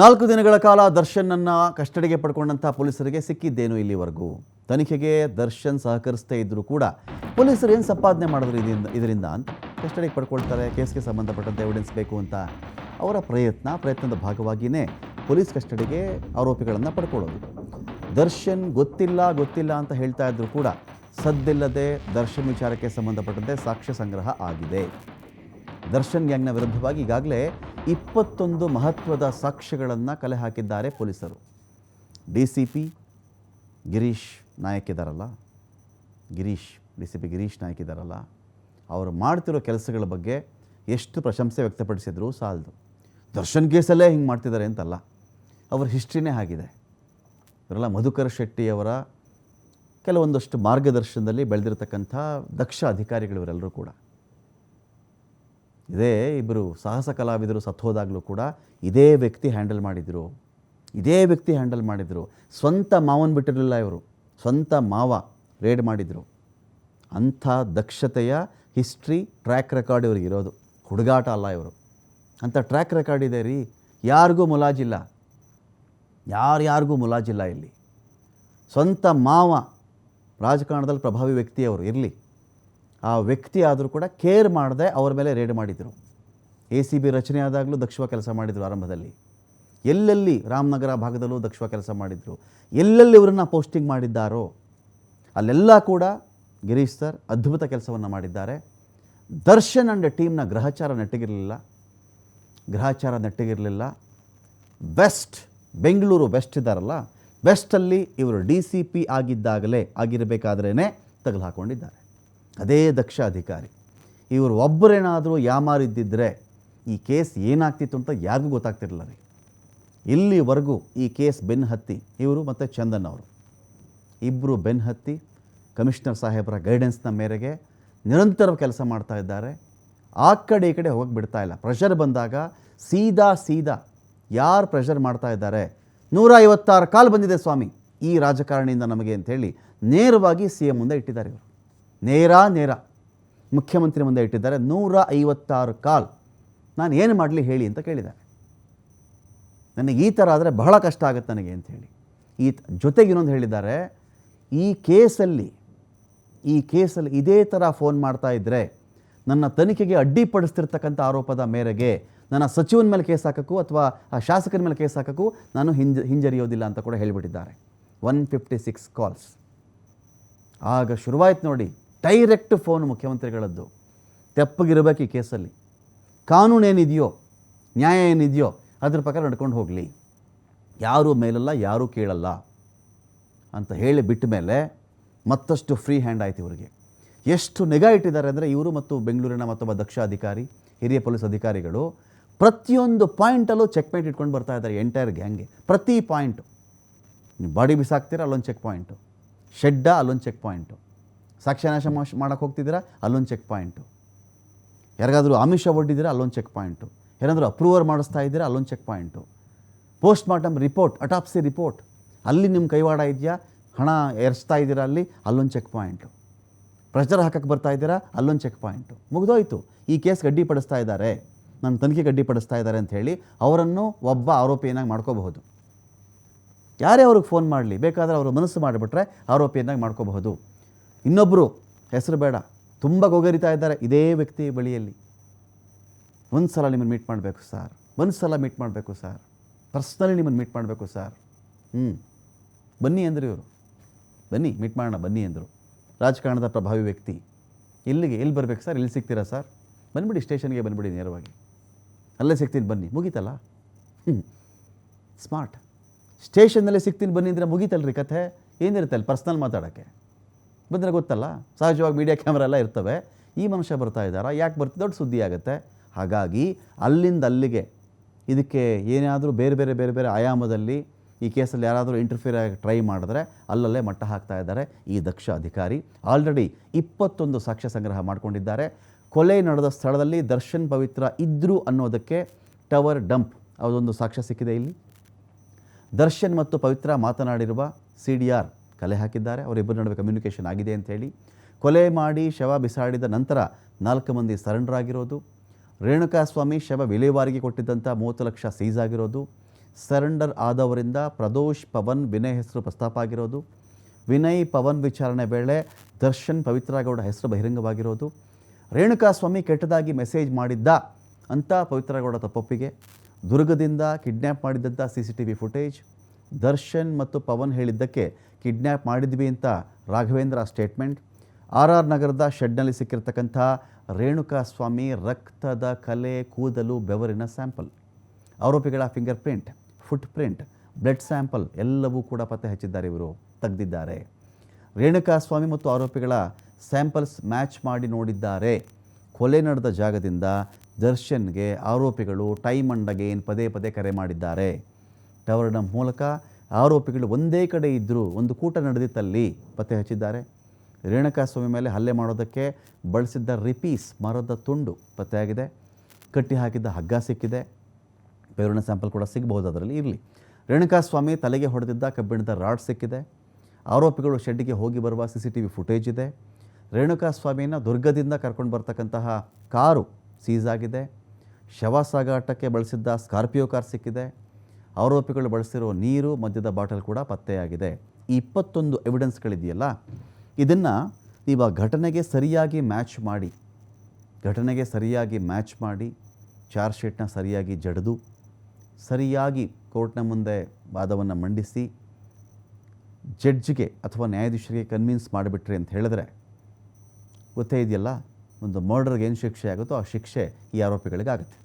ನಾಲ್ಕು ದಿನಗಳ ಕಾಲ ದರ್ಶನನ್ನು ಕಸ್ಟಡಿಗೆ ಪಡ್ಕೊಂಡಂಥ ಪೊಲೀಸರಿಗೆ ಸಿಕ್ಕಿದ್ದೇನು ಇಲ್ಲಿವರೆಗೂ? ತನಿಖೆಗೆ ದರ್ಶನ್ ಸಹಕರಿಸ್ತೇ ಇದ್ದರೂ ಕೂಡ ಪೊಲೀಸರು ಏನು ಸಂಪಾದನೆ ಮಾಡಿದ್ರು ಇದರಿಂದ ಇದರಿಂದ ಅಂತ ಕಸ್ಟಡಿಗೆ ಪಡ್ಕೊಳ್ತಾರೆ. ಕೇಸ್ಗೆ ಸಂಬಂಧಪಟ್ಟಂತೆ ಎವಿಡೆನ್ಸ್ ಬೇಕು ಅಂತ ಅವರ ಪ್ರಯತ್ನ, ಪ್ರಯತ್ನದ ಭಾಗವಾಗಿಯೇ ಪೊಲೀಸ್ ಕಸ್ಟಡಿಗೆ ಆರೋಪಿಗಳನ್ನು ಪಡ್ಕೊಳ್ಳೋದು. ದರ್ಶನ್ ಗೊತ್ತಿಲ್ಲ ಗೊತ್ತಿಲ್ಲ ಅಂತ ಹೇಳ್ತಾ ಇದ್ರು ಕೂಡ ಸದ್ದಿಲ್ಲದೆ ದರ್ಶನ್ ವಿಚಾರಕ್ಕೆ ಸಂಬಂಧಪಟ್ಟಂತೆ ಸಾಕ್ಷ್ಯ ಸಂಗ್ರಹ ಆಗಿದೆ. ದರ್ಶನ್ ಗ್ಯಾಂಗ್ನ ವಿರುದ್ಧವಾಗಿ ಈಗಾಗಲೇ ಇಪ್ಪತ್ತೊಂದು ಮಹತ್ವದ ಸಾಕ್ಷ್ಯಗಳನ್ನು ಕಲೆ ಹಾಕಿದ್ದಾರೆ ಪೊಲೀಸರು. D C P Girish Nayak ಇದ್ದಾರಲ್ಲ Girish, D C P Girish Nayak ಇದ್ದಾರಲ್ಲ ಅವರು ಮಾಡ್ತಿರೋ ಕೆಲಸಗಳ ಬಗ್ಗೆ ಎಷ್ಟು ಪ್ರಶಂಸೆ ವ್ಯಕ್ತಪಡಿಸಿದ್ರು ಸಾಲದು. ದರ್ಶನ್ ಕೇಸಲ್ಲೇ ಹಿಂಗೆ ಮಾಡ್ತಿದ್ದಾರೆ ಅಂತಲ್ಲ. ಅವರ ಹಿಸ್ಟ್ರಿನೇ ಆಗಿದೆ ಇವರೆಲ್ಲ ಮಧುಕರ ಶೆಟ್ಟಿಯವರ ಕೆಲವೊಂದಷ್ಟು ಮಾರ್ಗದರ್ಶನದಲ್ಲಿ ಬೆಳೆದಿರತಕ್ಕಂಥ ದಕ್ಷ ಅಧಿಕಾರಿಗಳು ಇವರೆಲ್ಲರೂ ಕೂಡ. ಇದೇ ಇಬ್ಬರು ಸಾಹಸ ಕಲಾವಿದರು ಸತ್ತೋದಾಗಲೂ ಕೂಡ ಇದೇ ವ್ಯಕ್ತಿ ಹ್ಯಾಂಡಲ್ ಮಾಡಿದರು. ಇದೇ ವ್ಯಕ್ತಿ ಹ್ಯಾಂಡಲ್ ಮಾಡಿದರು. ಸ್ವಂತ ಮಾವನ್ ಬಿಟ್ಟಿರಲಿಲ್ಲ ಇವರು. ಸ್ವಂತ ಮಾವ ರೇಡ್ ಮಾಡಿದರು. ಅಂಥ ದಕ್ಷತೆಯ ಹಿಸ್ಟ್ರಿ ಟ್ರ್ಯಾಕ್ ರೆಕಾರ್ಡ್ ಇವ್ರಿಗೆ ಇರೋದು. ಹುಡುಗಾಟ ಅಲ್ಲ ಇವರು. ಅಂಥ ಟ್ರ್ಯಾಕ್ ರೆಕಾರ್ಡ್ ಇದೆ ರೀ. ಯಾರಿಗೂ ಮುಲಾಜಿಲ್ಲ. ಯಾರ್ಯಾರಿಗೂ ಮುಲಾಜಿಲ್ಲ ಇಲ್ಲಿ. ಸ್ವಂತ ಮಾವ ರಾಜಕಾರಣದಲ್ಲಿ ಪ್ರಭಾವಿ ವ್ಯಕ್ತಿಯವರು ಇರಲಿ. ಆ ವ್ಯಕ್ತಿ ಆದರೂ ಕೂಡ ಕೇರ್ ಮಾಡದೆ ಅವರ ಮೇಲೆ ರೇಡ್ ಮಾಡಿದರು. ಎ ಸಿ ಬಿ ರಚನೆ ಆದಾಗಲೂ ದಕ್ಷವ ಕೆಲಸ ಮಾಡಿದರು ಆರಂಭದಲ್ಲಿ. ಎಲ್ಲೆಲ್ಲಿ ರಾಮನಗರ ಭಾಗದಲ್ಲೂ ದಕ್ಷವ ಕೆಲಸ ಮಾಡಿದರು. ಎಲ್ಲೆಲ್ಲಿ ಇವರನ್ನು ಪೋಸ್ಟಿಂಗ್ ಮಾಡಿದ್ದಾರೋ, ಅಲ್ಲೆಲ್ಲ ಕೂಡ ಗಿರೀಶ್ ಸರ್ ಅದ್ಭುತ ಕೆಲಸವನ್ನು ಮಾಡಿದ್ದಾರೆ. ದರ್ಶನ್ ಅಂಡ್ ಟೀಮ್ನ ಗ್ರಹಚಾರ ನೆಟ್ಟಿಗಿರಲಿಲ್ಲ. ಗ್ರಹಚಾರ ನೆಟ್ಟಿಗಿರಲಿಲ್ಲ. ಬೆಸ್ಟ್ ಬೆಂಗಳೂರು ಬೆಸ್ಟ್ ಇದ್ದಾರಲ್ಲ ಬೆಸ್ಟಲ್ಲಿ ಇವರು ಡಿ ಸಿ ಪಿ ಆಗಿದ್ದಾಗಲೇ ಆಗಿರಬೇಕಾದ್ರೇ ತಗಲು ಹಾಕ್ಕೊಂಡಿದ್ದಾರೆ ಅದೇ ದಕ್ಷ ಅಧಿಕಾರಿ ಇವರು ಒಬ್ಬರೇನಾದರೂ ಯಾಮಾರಿದ್ದಿದ್ದರೆ ಈ ಕೇಸ್ ಏನಾಗ್ತಿತ್ತು ಅಂತ ಯಾರಿಗೂ ಗೊತ್ತಾಗ್ತಿರಲಿಲ್ಲ ರೀ. ಇಲ್ಲಿವರೆಗೂ ಈ ಕೇಸ್ ಬೆನ್ನು ಹತ್ತಿ ಇವರು ಮತ್ತು ಚಂದನ್ ಅವರು. ಇಬ್ಬರು ಬೆನ್ ಹತ್ತಿ ಕಮಿಷನರ್ ಸಾಹೇಬರ ಗೈಡೆನ್ಸ್ನ ಮೇರೆಗೆ ನಿರಂತರ ಕೆಲಸ ಮಾಡ್ತಾ ಇದ್ದಾರೆ. ಆ ಕಡೆ ಈ ಕಡೆ ಹೋಗಕ್ಕೆ ಬಿಡ್ತಾ ಇಲ್ಲ. ಪ್ರೆಷರ್ ಬಂದಾಗ ಸೀದಾ ಸೀದಾ ಯಾರು ಪ್ರೆಷರ್ ಮಾಡ್ತಾ ಇದ್ದಾರೆ? ನೂರ ಐವತ್ತಾರು ಕಾಲ್ ಬಂದಿದೆ ಸ್ವಾಮಿ ಈ ರಾಜಕಾರಣಿಯಿಂದ ನಮಗೆ ಅಂಥೇಳಿ ನೇರವಾಗಿ ಸಿ ಎಂ ಮುಂದೆ ಇಟ್ಟಿದ್ದಾರೆ ಇವರು. ನೇರ ನೇರ. ಮುಖ್ಯಮಂತ್ರಿ ಮುಂದೆ ಇಟ್ಟಿದ್ದಾರೆ. ನೂರ ಐವತ್ತಾರು ಕಾಲ್. ನಾನು ಏನು ಮಾಡಲಿ ಹೇಳಿ ಅಂತ ಕೇಳಿದ್ದಾರೆ. ನನಗೆ ಈ ಥರ ಆದರೆ ಬಹಳ ಕಷ್ಟ ಆಗುತ್ತೆ ನನಗೆ ಅಂತ ಹೇಳಿ. ಈ ಜೊತೆಗೆ ಇನ್ನೊಂದು ಹೇಳಿದ್ದಾರೆ. ಈ ಕೇಸಲ್ಲಿ ಈ ಕೇಸಲ್ಲಿ ಇದೇ ಥರ ಫೋನ್ ಮಾಡ್ತಾ ಇದ್ದರೆ ನನ್ನ ತನಿಖೆಗೆ ಅಡ್ಡಿಪಡಿಸ್ತಿರ್ತಕ್ಕಂಥ ಆರೋಪದ ಮೇರೆಗೆ ನನ್ನ ಸಚಿವನ ಮೇಲೆ ಕೇಸ್ ಹಾಕೋಕ್ಕೂ ಅಥವಾ ಆ ಶಾಸಕನ ಮೇಲೆ ಕೇಸ್ ಹಾಕೋಕ್ಕೂ ನಾನು ಹಿಂಜ, ಹಿಂಜರಿಯೋದಿಲ್ಲ ಅಂತ ಕೂಡ ಹೇಳಿಬಿಟ್ಟಿದ್ದಾರೆ. One fifty six calls. ಆಗ ಶುರುವಾಯ್ತು ನೋಡಿ. Direct phone ಮುಖ್ಯಮಂತ್ರಿಗಳದ್ದು. ತೆಪ್ಪಗಿರಬೇಕು ಈ ಕೇಸಲ್ಲಿ. ಕಾನೂನು ಏನಿದೆಯೋ, ನ್ಯಾಯ ಏನಿದೆಯೋ, ಅದ್ರ ಪ್ರಕಾರ ನಡ್ಕೊಂಡು ಹೋಗಲಿ. ಯಾರೂ ಮೇಲಲ್ಲ, ಯಾರೂ ಕೇಳಲ್ಲ ಅಂತ ಹೇಳಿ ಬಿಟ್ಟ ಮೇಲೆ ಮತ್ತಷ್ಟು ಫ್ರೀ ಹ್ಯಾಂಡ್ ಆಯ್ತು ಇವರಿಗೆ. ಎಷ್ಟು ನಿಗಾ ಇಟ್ಟಿದ್ದಾರೆ ಅಂದರೆ ಇವರು ಮತ್ತು ಬೆಂಗಳೂರಿನ ಮತ್ತೊಬ್ಬ ದಕ್ಷ ಅಧಿಕಾರಿ ಹಿರಿಯ ಪೊಲೀಸ್ ಅಧಿಕಾರಿಗಳು ಪ್ರತಿಯೊಂದು ಪಾಯಿಂಟಲ್ಲೂ ಚೆಕ್ ಪಾಯಿಂಟ್ ಇಟ್ಕೊಂಡು ಬರ್ತಾ ಇದ್ದಾರೆ ಎಂಟೈರ್ ಗ್ಯಾಂಗ್ಗೆ ಪ್ರತಿ ಪಾಯಿಂಟು ನೀವು ಬಾಡಿ ಬಿಸಾಕ್ತೀರ, ಅಲ್ಲೊಂದು ಚೆಕ್ ಪಾಯಿಂಟು ಶೆಡ್ಡ, ಅಲ್ಲೊಂದು ಚೆಕ್ ಪಾಯಿಂಟು ಸಾಕ್ಷ್ಯನಾಶ ಮಾಡೋಕ್ಕೆ ಹೋಗ್ತಿದ್ದೀರಾ? ಅಲ್ಲೊಂದು ಚೆಕ್ ಪಾಯಿಂಟು ಯಾರಿಗಾದರೂ ಆಮಿಷ ಒಡ್ಡಿದ್ದೀರಾ? ಅಲ್ಲೊಂದು ಚೆಕ್ ಪಾಯಿಂಟು ಏನಾದರೂ ಅಪ್ರೂವರ್ ಮಾಡಿಸ್ತಾ ಇದ್ದೀರಾ? ಅಲ್ಲೊಂದು check point post mortem report autopsy report ಅಲ್ಲಿ ನಿಮ್ಮ ಕೈವಾಡ ಇದೆಯಾ? ಹಣ ಎರಚ್ತಾ ಇದ್ದೀರಾ ಅಲ್ಲಿ? ಅಲ್ಲೊಂದು ಚೆಕ್ ಪಾಯಿಂಟು ಪ್ರೆಷರ್ ಹಾಕಕ್ಕೆ ಬರ್ತಾ ಇದ್ದೀರಾ? ಅಲ್ಲೊಂದು ಚೆಕ್ ಪಾಯಿಂಟು ಮುಗಿದೋಯ್ತು. ಈ ಕೇಸ್ ಗಡ್ಡಿಪಡಿಸ್ತಾ ಇದ್ದಾರೆ. ನನ್ನ ತನಿಖೆ ಗಡ್ಡಿಪಡಿಸ್ತಾ ಇದ್ದಾರೆ ಅಂತ ಹೇಳಿ ಅವರನ್ನು ಒಬ್ಬ ಆರೋಪಿಯನ್ನಾಗಿ ಮಾಡ್ಕೋಬಹುದು. ಯಾರೇ ಅವ್ರಿಗೆ ಫೋನ್ ಮಾಡಲಿ, ಬೇಕಾದರೆ ಅವರು ಮನಸ್ಸು ಮಾಡಿಬಿಟ್ರೆ ಆರೋಪಿಯನ್ನಾಗಿ ಮಾಡ್ಕೋಬಹುದು. ಇನ್ನೊಬ್ಬರು ಹೆಸರು ಬೇಡ. ತುಂಬ ಗೊಗರಿತಾ ಇದ್ದಾರೆ ಇದೇ ವ್ಯಕ್ತಿ ಬಳಿಯಲ್ಲಿ. ಒಂದು ಸಲ ನಿಮ್ಮನ್ನು ಮೀಟ್ ಮಾಡಬೇಕು ಸರ್ ಒಂದು ಸಲ ಮೀಟ್ ಮಾಡಬೇಕು ಸರ್ ಪರ್ಸ್ನಲಿ ನಿಮ್ಮನ್ನು ಮೀಟ್ ಮಾಡಬೇಕು ಸರ್ ಹ್ಞೂ ಬನ್ನಿ ಅಂದರು ಇವರು. ಬನ್ನಿ ಮೀಟ್ ಮಾಡೋಣ, ಬನ್ನಿ ಅಂದರು. ರಾಜಕಾರಣದ ಪ್ರಭಾವಿ ವ್ಯಕ್ತಿ. ಎಲ್ಲಿಗೆ ಎಲ್ಲಿ ಬರಬೇಕು ಸರ್ ಎಲ್ಲಿ ಸಿಗ್ತೀರಾ ಸರ್ ಬಂದ್ಬಿಡಿ ಸ್ಟೇಷನ್ಗೆ ಬಂದ್ಬಿಡಿ ನೇರವಾಗಿ. ಅಲ್ಲೇ ಸಿಗ್ತೀನಿ, ಬನ್ನಿ. ಮುಗೀತಲ್ಲ? ಹ್ಞೂ ಸ್ಮಾರ್ಟ್ ಸ್ಟೇಷನ್ನಲ್ಲೇ ಸಿಗ್ತೀನಿ, ಬನ್ನಿ ಅಂದರೆ ಮುಗೀತಲ್ರಿ ಕಥೆ? ಏನಿರುತ್ತೆ ಅಲ್ಲಿ? ಪರ್ಸ್ನಲ್ ಮಾತಾಡೋಕ್ಕೆ. ಬಂದರೆ ಗೊತ್ತಲ್ಲ? ಸಹಜವಾಗಿ ಮೀಡಿಯಾ ಕ್ಯಾಮ್ರಾ ಎಲ್ಲ ಇರ್ತವೆ. ಈ ಮನುಷ್ಯ ಬರ್ತಾ ಇದ್ದಾರಾ? ಯಾಕೆ ಬರ್ತಿ? ದೊಡ್ಡ ಸುದ್ದಿ ಆಗುತ್ತೆ. ಹಾಗಾಗಿ ಅಲ್ಲಿಂದ ಅಲ್ಲಿಗೆ ಇದಕ್ಕೆ ಏನಾದರೂ ಬೇರೆ ಬೇರೆ ಬೇರೆ ಬೇರೆ ಆಯಾಮದಲ್ಲಿ ಈ ಕೇಸಲ್ಲಿ ಯಾರಾದರೂ ಇಂಟರ್ಫಿಯರ್ ಆಗಿ ಟ್ರೈ ಮಾಡಿದ್ರೆ ಅಲ್ಲಲ್ಲೇ ಮಟ್ಟ ಹಾಕ್ತಾ ಇದ್ದಾರೆ ಈ ದಕ್ಷ ಅಧಿಕಾರಿ. ಆಲ್ರೆಡಿ ಇಪ್ಪತ್ತೊಂದು ಸಾಕ್ಷ್ಯ ಸಂಗ್ರಹ ಮಾಡಿಕೊಂಡಿದ್ದಾರೆ. ಕೊಲೆ ನಡೆದ ಸ್ಥಳದಲ್ಲಿ ದರ್ಶನ್ ಪವಿತ್ರ ಇದ್ದರು ಅನ್ನೋದಕ್ಕೆ ಟವರ್ ಡಂಪ್ ಅದೊಂದು ಸಾಕ್ಷ್ಯ ಸಿಕ್ಕಿದೆ ಇಲ್ಲಿ. ದರ್ಶನ್ ಮತ್ತು ಪವಿತ್ರ ಮಾತನಾಡಿರುವ ಸಿ ಡಿ ಆರ್ ಕಲೆ ಹಾಕಿದ್ದಾರೆ, ಅವರಿಬ್ಬರ ನಡುವೆ ಕಮ್ಯುನಿಕೇಷನ್ ಆಗಿದೆ ಅಂತ ಹೇಳಿ ಕೊಲೆ ಮಾಡಿ ಶವ ಬಿಸಾಡಿದ ನಂತರ ನಾಲ್ಕು ಮಂದಿ ಸರೆಂಡರ್ ಆಗಿರೋದು ರೇಣುಕಾಸ್ವಾಮಿ ಶವ ವಿಲೇವಾರಿಗೆ ಕೊಟ್ಟಿದ್ದಂಥ ಮೂವತ್ತು ಲಕ್ಷ ಸೀಸ್ ಆಗಿರೋದು, ಸರೆಂಡರ್ ಆದವರಿಂದ ಪ್ರದೋಷ್ ಪವನ್ ವಿನಯ್ ಹೆಸರು ಪ್ರಸ್ತಾಪ ಆಗಿರೋದು, ವಿನಯ್ ಪವನ್ ವಿಚಾರಣೆ ವೇಳೆ ದರ್ಶನ್ ಪವಿತ್ರ ಗೌಡ ಹೆಸರು ಬಹಿರಂಗವಾಗಿರೋದು ರೇಣುಕಾಸ್ವಾಮಿ ಕೆಟ್ಟದಾಗಿ ಮೆಸೇಜ್ ಮಾಡಿದ್ದ ಅಂತ ಪವಿತ್ರ ಗೌಡ ತಪ್ಪೊಪ್ಪಿಗೆ, ದುರ್ಗದಿಂದ kidnap ಮಾಡಿದ್ದಂಥ C C T V footage Darshan ಮತ್ತು ಪವನ್ ಹೇಳಿದ್ದಕ್ಕೆ ಕಿಡ್ನ್ಯಾಪ್ ಮಾಡಿದ್ವಿ ಅಂತ ರಾಘವೇಂದ್ರ ಸ್ಟೇಟ್ಮೆಂಟ್. ಆರ್ ಆರ್ ನಗರದ ಶೆಡ್ನಲ್ಲಿ ಸಿಕ್ಕಿರ್ತಕ್ಕಂಥ ರೇಣುಕಾಸ್ವಾಮಿ ರಕ್ತದ ಕಲೆ, ಕೂದಲು, ಬೆವರಿನ ಸ್ಯಾಂಪಲ್. ಆರೋಪಿಗಳ finger print foot print blood sample ಎಲ್ಲವೂ ಕೂಡ ಪತ್ತೆ ಹಚ್ಚಿದ್ದಾರೆ ಇವರು, ತೆಗೆದಿದ್ದಾರೆ. ರೇಣುಕಾಸ್ವಾಮಿ ಮತ್ತು ಆರೋಪಿಗಳ ಸ್ಯಾಂಪಲ್ಸ್ ಮ್ಯಾಚ್ ಮಾಡಿ ನೋಡಿದ್ದಾರೆ. ಕೊಲೆ ನಡೆದ ಜಾಗದಿಂದ ದರ್ಶನ್ಗೆ ಆರೋಪಿಗಳು ಟೈಮ್ ಅಂಡ್ ಅಗೇನ್ ಪದೇ ಪದೇ ಕರೆ ಮಾಡಿದ್ದಾರೆ. ಟವರ್ನ ಮೂಲಕ ಆರೋಪಿಗಳು ಒಂದೇ ಕಡೆ ಇದ್ದರೂ ಒಂದು ಕೂಟ ನಡೆದಿತ್ತಲ್ಲಿ ಪತ್ತೆ ಹಚ್ಚಿದ್ದಾರೆ. ರೇಣುಕಾಸ್ವಾಮಿ ಮೇಲೆ ಹಲ್ಲೆ ಮಾಡೋದಕ್ಕೆ ಬಳಸಿದ್ದ ರಿಪೀಸ್ ಮರದ ತುಂಡು ಪತ್ತೆಯಾಗಿದೆ. ಕಟ್ಟಿ ಹಾಕಿದ್ದ ಹಗ್ಗ ಸಿಕ್ಕಿದೆ. ಬೆವರಿನ ಸ್ಯಾಂಪಲ್ ಕೂಡ ಸಿಗಬಹುದು ಅದರಲ್ಲಿ ಇರಲಿ. ರೇಣುಕಾಸ್ವಾಮಿ ತಲೆಗೆ ಹೊಡೆದಿದ್ದ ಕಬ್ಬಿಣದ ರಾಡ್ ಸಿಕ್ಕಿದೆ. ಆರೋಪಿಗಳು ಶೆಡ್ಡಿಗೆ ಹೋಗಿ ಬರುವ C C T V footage ಇದೆ. ರೇಣುಕಾಸ್ವಾಮಿನ ದುರ್ಗದಿಂದ ಕರ್ಕೊಂಡು ಬರ್ತಕ್ಕಂತಹ ಕಾರು ಸೀಸ್ ಆಗಿದೆ. ಶವ ಸಾಗಾಟಕ್ಕೆ ಬಳಸಿದ್ದ ಸ್ಕಾರ್ಪಿಯೋ ಕಾರ್ ಸಿಕ್ಕಿದೆ. ಆರೋಪಿಗಳು ಬಳಸಿರೋ ನೀರು ಮದ್ಯದ ಬಾಟಲ್ ಕೂಡ ಪತ್ತೆಯಾಗಿದೆ. ಈ ಇಪ್ಪತ್ತೊಂದು ಎವಿಡೆನ್ಸ್ಗಳಿದೆಯಲ್ಲ ಇದನ್ನು ನೀವು ಆ ಘಟನೆಗೆ ಸರಿಯಾಗಿ ಮ್ಯಾಚ್ ಮಾಡಿ, ಘಟನೆಗೆ ಸರಿಯಾಗಿ ಮ್ಯಾಚ್ ಮಾಡಿ ಚಾರ್ಜ್ ಶೀಟ್ನ ಸರಿಯಾಗಿ ಜಡಿದು, ಸರಿಯಾಗಿ ಕೋರ್ಟ್ನ ಮುಂದೆ ವಾದವನ್ನು ಮಂಡಿಸಿ, ಜಡ್ಜ್ಗೆ ಅಥವಾ ನ್ಯಾಯಾಧೀಶರಿಗೆ ಕನ್ವಿನ್ಸ್ ಮಾಡಿಬಿಟ್ರಿ ಅಂತ ಹೇಳಿದ್ರೆ, ಗೊತ್ತೇ ಇದೆಯಲ್ಲ? ಒಂದು ಮರ್ಡರ್ಗೆ ಏನು ಶಿಕ್ಷೆ ಆಗುತ್ತೋ ಆ ಶಿಕ್ಷೆ ಈ ಆರೋಪಿಗಳಿಗೆ ಆಗುತ್ತೆ